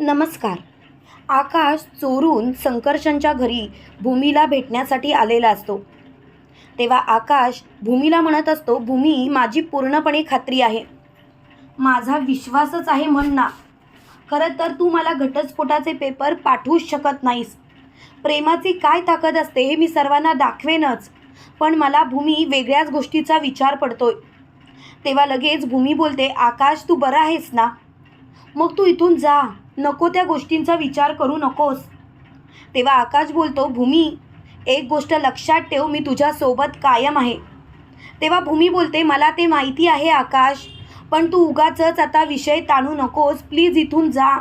नमस्कार. आकाश चोरून संकर्षणच्या घरी भूमीला भेटण्यासाठी आलेला असतो. तेव्हा आकाश भूमीला म्हणत असतो भूमी माझी पूर्णपणे खात्री आहे. माझा विश्वासच आहे म्हण ना खरं तर तू मला घटस्फोटाचे पेपर पाठवूच शकत नाहीस. प्रेमाची काय ताकद असते हे मी सर्वांना दाखवेनच. पण मला भूमी वेगळ्याच गोष्टीचा विचार पडतोय. तेव्हा लगेच भूमी बोलते आकाश तू बरा आहेस ना? मग तू इथून जा. नको त्या गोष्टींचा विचार करू नकोस. तेव्हा आकाश बोलतो भूमी एक गोष्ट लक्षात ठेव मी तुझ्यासोबत कायम आहे. तेव्हा भूमी बोलते मला ते माहिती आहे आकाश पण तू उगाचच आता विषय ताणू नकोस. प्लीज इथून जा.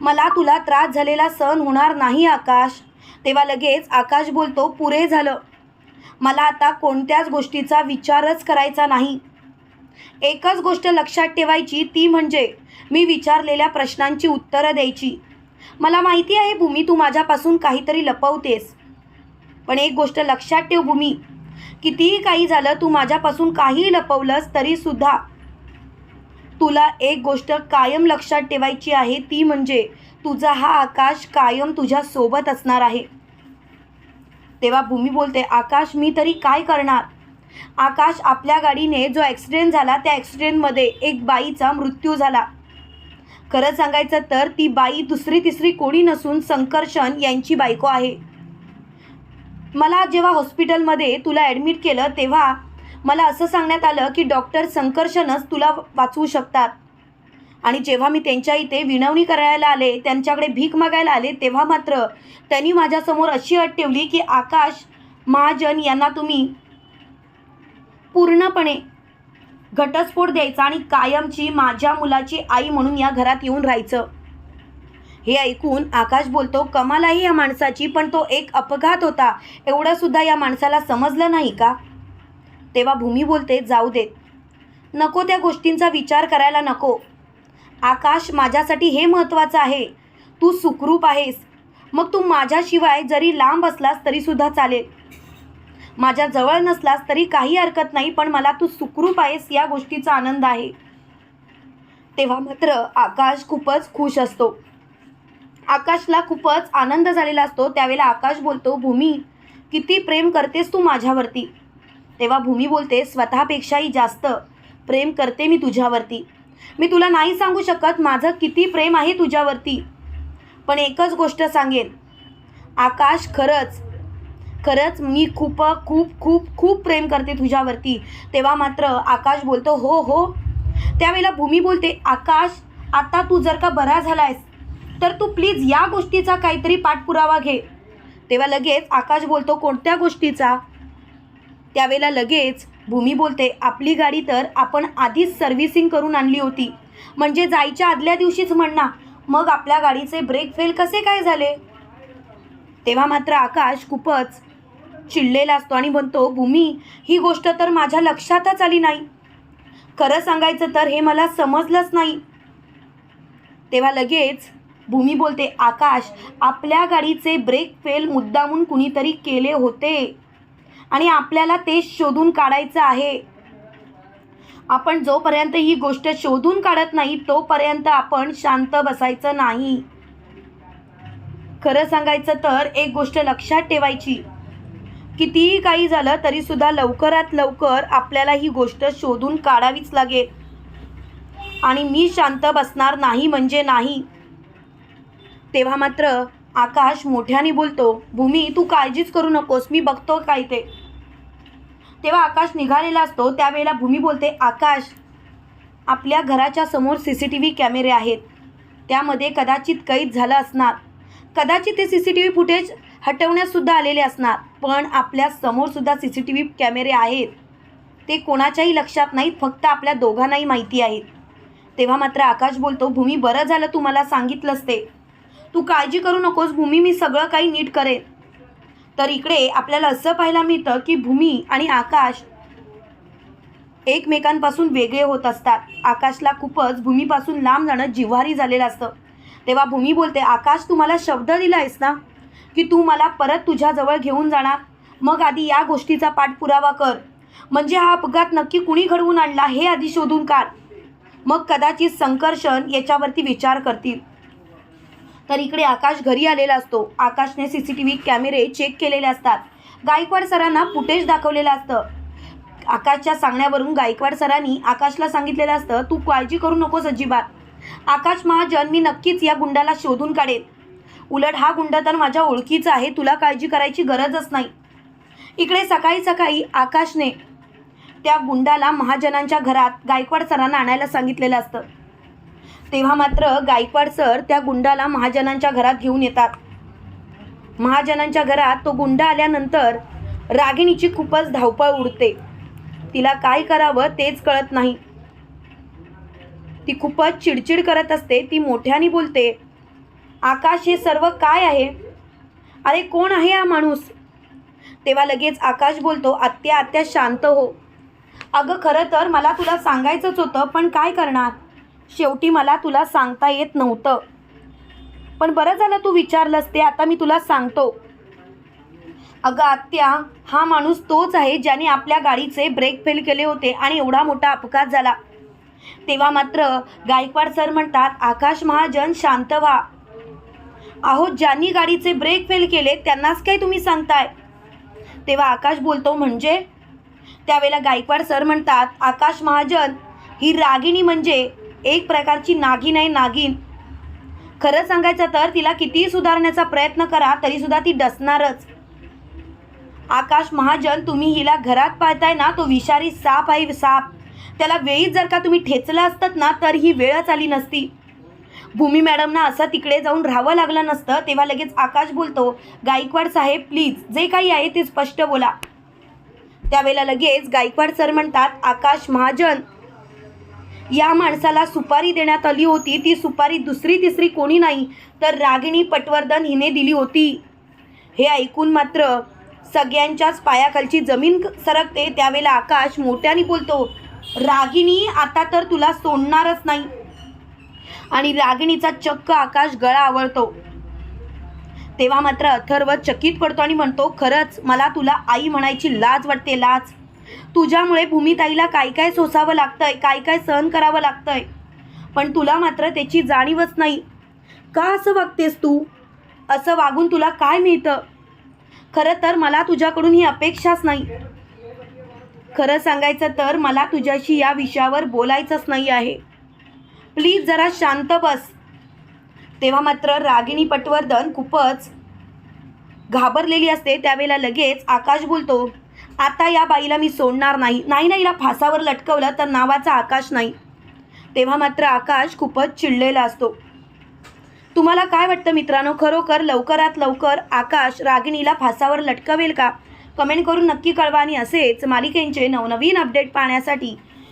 मला तुला त्रास झालेला सहन होणार नाही आकाश. तेव्हा लगेच आकाश बोलतो पुरे झालं. मला आता कोणत्याच गोष्टीचा विचारच करायचा नाही. एकच गोष्ट लक्षात ठेवायची ती म्हणजे मी विचारलेल्या प्रश्नांची उत्तरं द्यायची. मला माहिती आहे भूमी तू माझ्यापासून काहीतरी लपवतेस. पण एक गोष्ट लक्षात ठेव भूमी. कितीही काही झालं तू माझ्यापासून काहीही लपवलंस तरीसुद्धा तुला एक गोष्ट कायम लक्षात ठेवायची आहे ती म्हणजे तुझा हा आकाश कायम तुझ्या सोबत असणार आहे. तेव्हा भूमी बोलते आकाश मी तरी काय करणार? आकाश आपल्या गाडीने जो ॲक्सिडेंट झाला त्या ॲक्सिडेंटमध्ये एक बाईचा मृत्यू झाला. खरं सांगायचं तर ती बाई दुसरी तिसरी कोणी नसून संकर्षण यांची बायको आहे. मला जेव्हा हॉस्पिटलमध्ये तुला ॲडमिट केलं तेव्हा मला असं सांगण्यात आलं की डॉक्टर संकर्षणच तुला वाचवू शकतात. आणि जेव्हा मी त्यांच्या इथे विनवणी करायला आले त्यांच्याकडे भीक मागायला आले तेव्हा मात्र त्यांनी माझ्यासमोर अशी अट ठेवली की आकाश महाजन यांना तुम्ही पूर्णपणे घटस्फोट द्यायचा आणि कायमची माझ्या मुलाची आई म्हणून या घरात येऊन राहायचं. हे ऐकून आकाश बोलतो कमाल आहे या माणसाची पण तो एक अपघात होता. एवढासुद्धा या माणसाला समजलं नाही का? तेव्हा भूमी बोलते जाऊ देत. नको त्या गोष्टींचा विचार करायला नको. आकाश माझ्यासाठी हे महत्त्वाचं आहे. तू सुखरूप आहेस. मग तू माझ्याशिवाय जरी लांब असलास तरीसुद्धा चालेल. माझ्या जवळ नसलास तरी काही हरकत नाही पण मला तू सुखरूप आहेस या गोष्टीचा आनंद आहे. तेव्हा मात्र आकाश खूपच खुश असतो. आकाशला खूपच आनंद झालेला असतो. त्यावेळेला आकाश बोलतो भूमी किती प्रेम करतेस तू माझ्यावरती. तेव्हा भूमी बोलते स्वतःपेक्षाही जास्त प्रेम करते मी तुझ्यावरती. मी तुला नाही सांगू शकत माझं किती प्रेम आहे तुझ्यावरती. पण एकच गोष्ट सांगेन आकाश खरंच खरंच मी खूप खूप खूप खूप प्रेम करते तुझ्यावरती. तेव्हा मात्र आकाश बोलतो हो हो. त्यावेळेला भूमी बोलते आकाश आता तू जर का बरा झालायस तर तू प्लीज या गोष्टीचा काहीतरी पाठपुरावा घे. तेव्हा लगेच आकाश बोलतो कोणत्या गोष्टीचा? त्यावेळेला लगेच भूमी बोलते आपली गाडी तर आपण आधीच सर्व्हिसिंग करून आणली होती. म्हणजे जायच्या आदल्या दिवशीच म्हणणार मग आपल्या गाडीचे ब्रेक फेल कसे काय झाले? तेव्हा मात्र आकाश खूपच चिडलेला असतो आणि म्हणतो भूमी ही गोष्ट तर माझ्या लक्षातच आली नाही. खरं सांगायचं तर हे मला समजलंच नाही. तेव्हा लगेच भूमी बोलते आकाश आपल्या गाडीचे ब्रेक फेल मुद्दामून कुणीतरी केले होते आणि आपल्याला ते शोधून काढायचं आहे. आपण जोपर्यंत ही गोष्ट शोधून काढत नाही तोपर्यंत आपण शांत बसायचं नाही. खरं सांगायचं तर एक गोष्ट लक्षात ठेवायची. कितीही काही झालं तरीसुद्धा लवकरात लवकर आपल्याला ही गोष्ट शोधून काढावीच लागेल. आणि मी शांत बसणार नाही म्हणजे नाही. तेव्हा मात्र आकाश मोठ्याने बोलतो भूमी तू काळजीच करू नकोस मी बघतो काय ते. तेव्हा आकाश निघालेला असतो त्यावेळेला भूमी बोलते आकाश आपल्या घराच्या समोर सी सी टी व्ही कॅमेरे आहेत. त्यामध्ये कदाचित कैद झालं असणार. कदाचित ते C C T V footage हटवण्यासुद्धा आलेले असणार पण आपल्या समोरसुद्धा सी सी टी व्ही कॅमेरे आहेत. ते कोणाच्याही लक्षात नाहीत फक्त आपल्या दोघांनाही माहिती आहेत. तेव्हा मात्र आकाश बोलतो भूमी बरं झालं तू मला सांगितलंस ते. तू काळजी करू नकोस भूमी मी सगळं काही नीट करेन. तर इकडे आपल्याला असं पाहायला मिळतं की भूमी आणि आकाश एकमेकांपासून वेगळे होत असतात. आकाशला खूपच भूमीपासून लांब जाणं जिव्हारी झालेलं असतं. तेव्हा भूमी बोलते आकाश तू मला शब्द दिला आहेस ना? की तू मला परत तुझ्याजवळ घेऊन जाणार. मग आधी या गोष्टीचा पाठपुरावा कर. म्हणजे हा अपघात नक्की कुणी घडवून आणला हे आधी शोधून काढ. मग कदाचित संकर्षण याच्यावरती विचार करतील. तर इकडे आकाश घरी आलेला असतो. आकाशने सी सी टी व्ही कॅमेरे चेक केलेले असतात. गायकवाड सरांना फुटेज दाखवलेलं असतं. आकाशच्या सांगण्यावरून गायकवाड सरांनी आकाशला सांगितलेलं असतं तू काळजी करू नकोस अजिबात. आकाश महाजन मी नक्कीच या गुंडाला शोधून काढेन. उलट हा गुंड तर माझ्या ओळखीचा आहे तुला काळजी करायची गरजच नाही. इकडे सकाळी सकाळी आकाशने त्या गुंडाला महाजनांच्या घरात गायकवाड सरांना आणायला सांगितलेलं असतं. तेव्हा मात्र गायकवाड सर त्या गुंडाला महाजनांच्या घरात घेऊन येतात. महाजनांच्या घरात तो गुंड आल्यानंतर रागिणीची खूपच धावपळ उडते. तिला काय करावं तेच कळत नाही. ती खूपच चिडचिड करत असते ती मोठ्याने बोलते आकाश हे सर्व काय आहे? अरे कोण आहे हा माणूस? तेव्हा लगेच आकाश बोलतो आत्या आत्या शांत हो. अगं खरं तर मला तुला सांगायचंच होतं पण काय करणार? शेवटी मला तुला सांगता येत नव्हतं. पण बरं झालं तू विचारलंस ते आता मी तुला सांगतो. अगं आत्या हा माणूस तोच आहे ज्याने आपल्या गाडीचे ब्रेक फेल केले होते आणि एवढा मोठा अपघात झाला. तेव्हा मात्र गायकवाड सर म्हणतात आकाश महाजन शांत व्हा. अहो ज्यांनी गाडीचे ब्रेक फेल केले त्यांनाच काय तुम्ही सांगताय? तेव्हा आकाश बोलतो म्हणजे? त्यावेळेला गायकवाड सर म्हणतात आकाश महाजन ही रागिणी म्हणजे एक प्रकारची नागिन आहे नागिन. खरं सांगायचं तर तिला कितीही सुधारण्याचा प्रयत्न करा तरीसुद्धा ती डसणारच. आकाश महाजन तुम्ही हिला घरात पाहताय ना तो विषारी साप आहे साप. त्याला वेळीच जर का तुम्ही ठेचलं असतात ना तर ही वेळच आली नसती. भूमी मॅडमना असं तिकडे जाऊन राहावं लागलं नसतं तेव्हा लगेच आकाश बोलतो गायकवाड साहेब प्लीज जे काही आहे ते स्पष्ट बोला. त्यावेळेला लगेच गायकवाड सर म्हणतात आकाश महाजन या माणसाला सुपारी देण्यात आली होती ती सुपारी दुसरी तिसरी कोणी नाही तर रागिणी पटवर्धन हिने दिली होती. हे ऐकून मात्र सगळ्यांच्याच पायाखालची जमीन सरकते त्यावेळेला आकाश मोठ्याने बोलतो रागिणी आता तर तुला सोडणारच नाही. आणि रागिणीचा चक्क आकाश गळा आवळतो. तेव्हा मात्र अथर्व चकित पडतो आणि म्हणतो खरंच मला तुला आई म्हणायची लाज वाटते लाज. तुझ्यामुळे भूमिताईला काय काय सोसावं लागतंय काय काय सहन करावं लागतंय. पण तुला मात्र त्याची जाणीवच नाही. का असं वागतेस तू? असं वागून तुला काय मिळतं? खरं तर मला तुझ्याकडून ही अपेक्षाच नाही. खरं सांगायचं तर मला तुझ्याशी या विषयावर बोलायचंच नाही आहे. प्लीज जरा शांत बस. तेव्हा मात्र रागिणी पटवर्धन खूपच घाबरलेली असते. त्यावेळेला लगेच आकाश बोलतो आता या बाईला मी सोडणार नाही. नाही ना हिला फासावर लटकवलं तर नावाचा आकाश नाही. तेव्हा मात्र आकाश खूपच चिडलेला असतो. तुम्हाला काय वाटतं मित्रांनो? खरोखर लवकरात लवकर आकाश रागिणीला फासावर लटकवेल का? कमेंट करून नक्की कळवा आणि असेच मालिकेंचे नवनवीन अपडेट पाहण्यासाठी